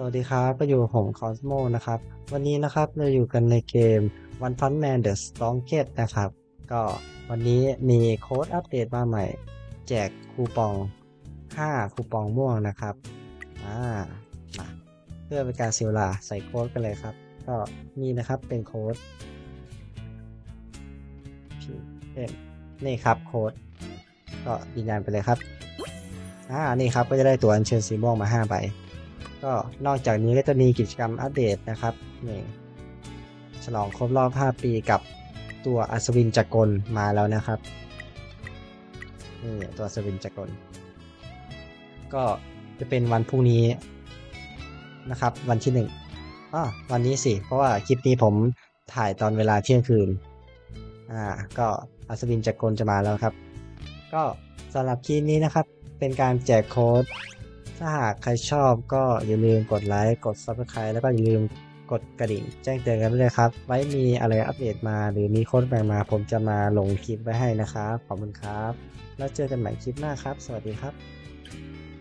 สวัสดีครับก็อยู่ผมคอสโมนะครับ วันนี้นะครับเราอยู่กันในเกม One Punch Man The Strongest นะครับ ก็วันนี้มีโค้ดอัปเดตมาใหม่ แจกคูปอง 5 คูปองม่วงนะครับ อ่ามาเพื่อเป็นการเสียเวลาใส่โค้ดกันเลยครับ ก็นี่นะครับเป็นโค้ด PM นี่ครับโค้ด ก็ยืนยันไปเลยครับ อ่า นี่ครับก็จะได้ตัวอัญเชิญสีม่วงมา 5 ใบ ก็นอกจากนี้ก็จะมีกิจกรรมอัปเดตนะครับนี่ฉลองครบรอบ 5 ปีกับตัวอัศวินจักรมาแล้วนะครับนี่ตัวอัศวินจักรก็จะเป็นวันพรุ่งนี้นะครับ วันที่หนึ่งอ่าวันนี้สิ เพราะว่าคลิปนี้ผมถ่ายตอนเวลาเที่ยงคืน อ่า ก็อัศวินจักรจะมาแล้วครับ ก็สำหรับคลิปนี้นะครับ เป็นการแจกโค้ด ถ้าหากใครชอบก็อย่าลืมกดไลค์กด Subscribe แล้วก็อย่าลืมกดกระดิ่งแจ้งเตือนกันด้วยครับ ไว้มีอะไรอัปเดตมาหรือมีโค้ดใหม่มาผมจะมาลงคลิปไว้ให้นะครับ ขอบคุณครับ แล้วเจอกันใหม่คลิปหน้าครับ สวัสดีครับ